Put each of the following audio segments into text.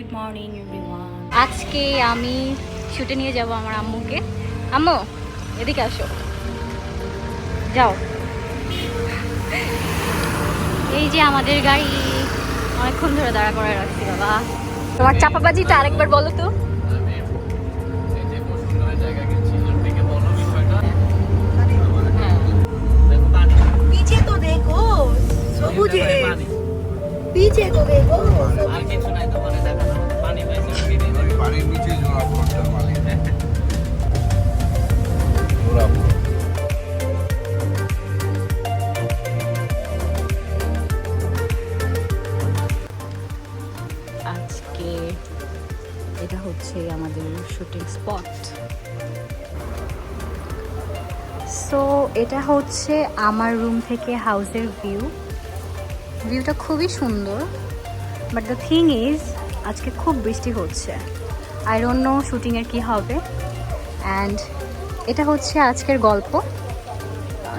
Good morning আজকে আমি ছুটে নিয়ে যাব আমার আম্মুকে। আম্মু, এদিকে আসো। যাও। এই যে আমাদের গাড়ি। অনেকক্ষণ ধরে দাঁড়া করে রাখছি, বাবা। তোমার চাপাবাজিটা আরেকবার বলো তো। স্পট। সো এটা হচ্ছে আমার রুম থেকে হাউসের ভিউ ভিউটা খুবই সুন্দর। বাট দ্য থিং ইজ আজকে খুব বৃষ্টি হচ্ছে। আই ডোন্ট নো শুটিংয়ের কী হবে। অ্যান্ড এটা হচ্ছে আজকের গল্প।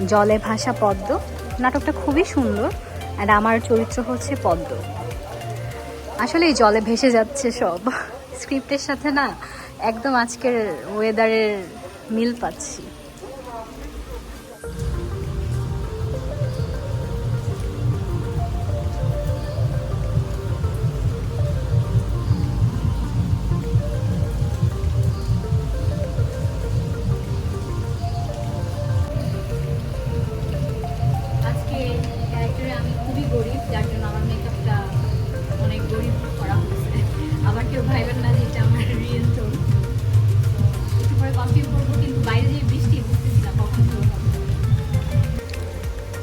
জলে ভাসা পদ্ম। নাটকটা খুবই সুন্দর। অ্যান্ড আমার চরিত্র হচ্ছে পদ্ম। আসলে এই জলে ভেসে যাচ্ছে সব। স্ক্রিপ্টের সাথে না একদম আজকের ওয়েদারের মিল পাচ্ছি।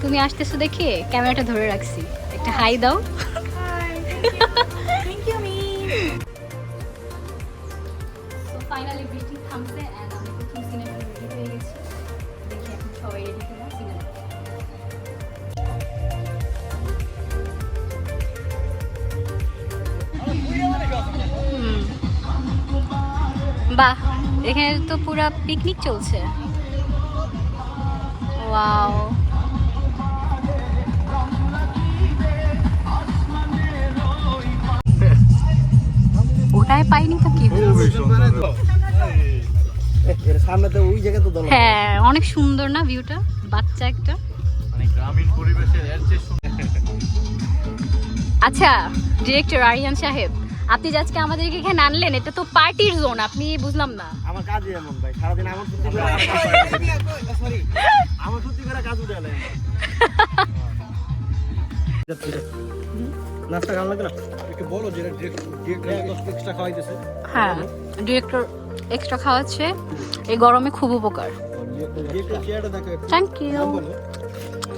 তুমি আসতেছো দেখে ক্যামেরাটা ধরে রাখছি। একটা হাই দাও। থ্যাংক ইউ মি তো ফাইনালি বৃষ্টি থামছে অ্যান্ড আমি প্রথম সিনেমা রেডি হয়ে গেছি। দেখি এখন সবাই রেডি কিনা সিনেমা বাহ এখানে তো পুরা পিকনিক চলছে। ওয়াও ওটাই পাইনি তো কি বলব? সামনে তো ওই জায়গা তো দল হ্যাঁ অনেক সুন্দর না ভিউটা বাচ্চা একটা। গ্রামীণ আচ্ছা ডিরেক্টর আরিয়ান সাহেব আপনি আজকে আমাদেরকে এখানে আনলেন এটা তো পার্টির জোন আপনি বুঝলাম না। আমার কাজই এমন ভাই সারাদিন আমার সত্যি করে সরি আমার সত্যি করে কাজ উঠে গেলে নাস্তা কেমন লাগবে না? একটু বলো যেটা এক্সট্রা খাওয়াইতেছে। হ্যাঁ ডিরেক্টর এক্সট্রা খাওয়াচ্ছে। এই গরমে খুব উপকার। Thank you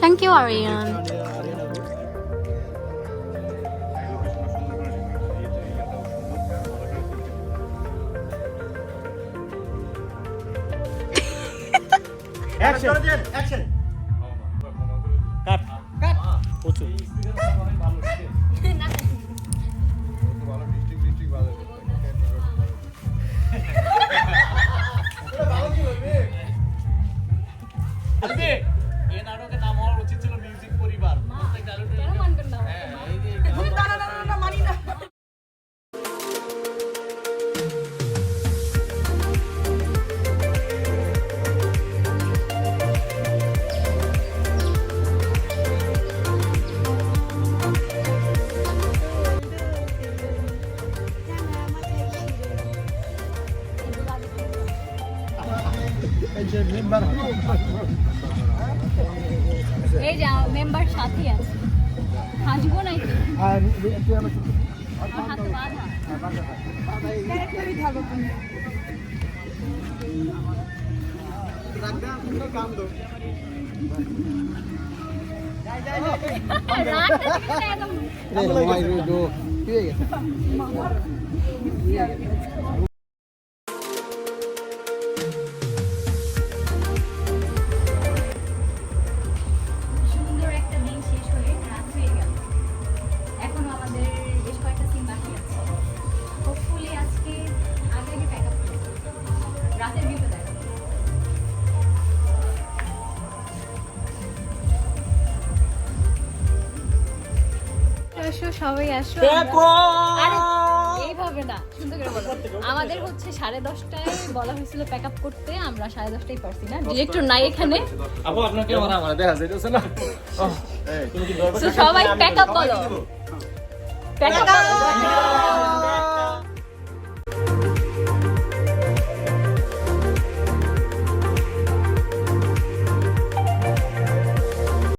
thank you Aryan action action cut cut প্রচুর এই যে মেম্বার সাথী আছে হাসবো নাকি আর তুই আমার আমার হাতে বাঁধা ক্যারেক্টারই থাকো তুমি রাগটা কিন্তু একদম সুন্দর আসো সবাই আসো আরে এইভাবে আমাদের হচ্ছে সাড়ে দশটায় বলা হয়েছিল প্যাক আপ করতে আমরা সাড়ে দশটায় পারছি না। ডিরেক্টর নাই এখানে। আপু আপনাকে আমার আমার দেখা যাইতেছে না। সবাই প্যাক আপ বলো। Pack up